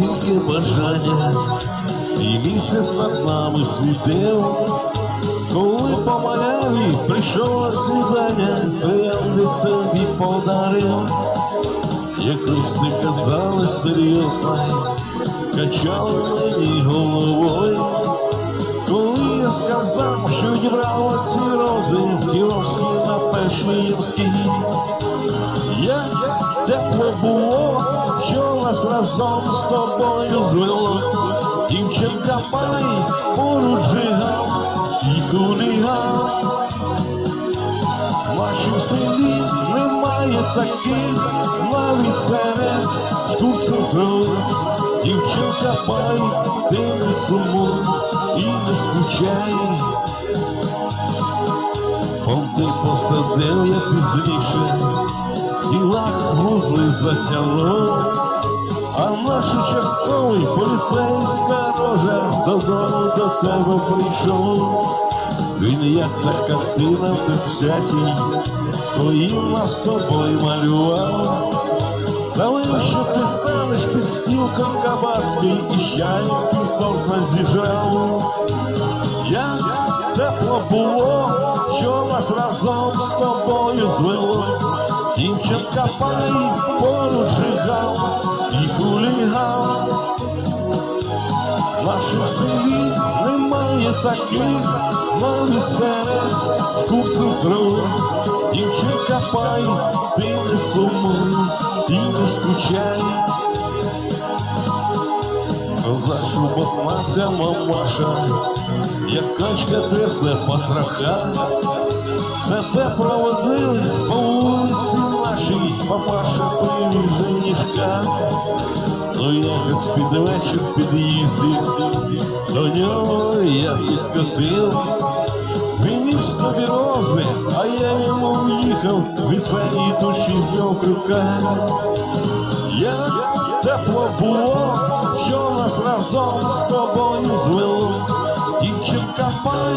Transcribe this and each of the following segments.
моє бажання, і місяць над нами світив, коли по маляві прийшло свідання, то я не тобі подарив, якось ти казала серйозно, качала мені головою. Коли я сказав, що дібрав ці рози в Кіровській на Першиївській, як тепло було, разом з тобою звело. Дівчинка пай поруч жигав і хулігав. В нашім селі немає таких, навіть серед курцентру. Дівчинка пай, ти не сумуй і не скучай. Понти посадив я пізніше, тілах вузли затяло, а наш участковий поліцейська рожа додому до тебе прийшов. Він як та картина в тридцятій, твоїм нас тобою малював. Давай, що ти станеш під стілком кабацький і чайник торта зіжав. Як тепло було, що нас разом з тобою звело. Дівчинка пай поруч. В нашому селі немає таких, навіть серед курцентру. Дівчинка пай, ти не сумуй і не скучай. Зашуботна ця мамаша, як качка трясе потроха. Тебе проводили по вулиці нашій, папаша привіз женішка. Ну якось під вечір під'їздив, до нього я підкотив. Із тобі рози, а я йому в'їхав, від цієї душі зняв крюка. Як тепло було, що нас разом з тобою звело. Дівчинка пай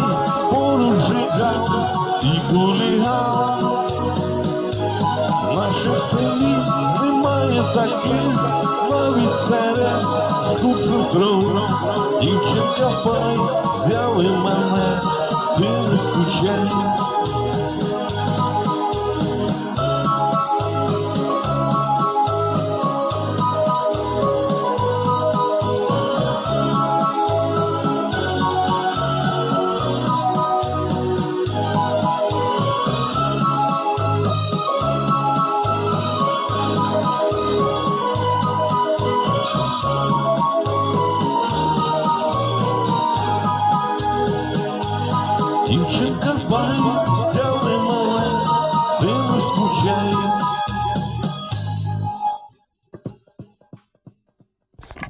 поруч жигав і хулігав. В нашому селі немає таких, курцентру. Дівчинка пай взяли мене, ти не скучай. Бабай взяли мале, сину скучає.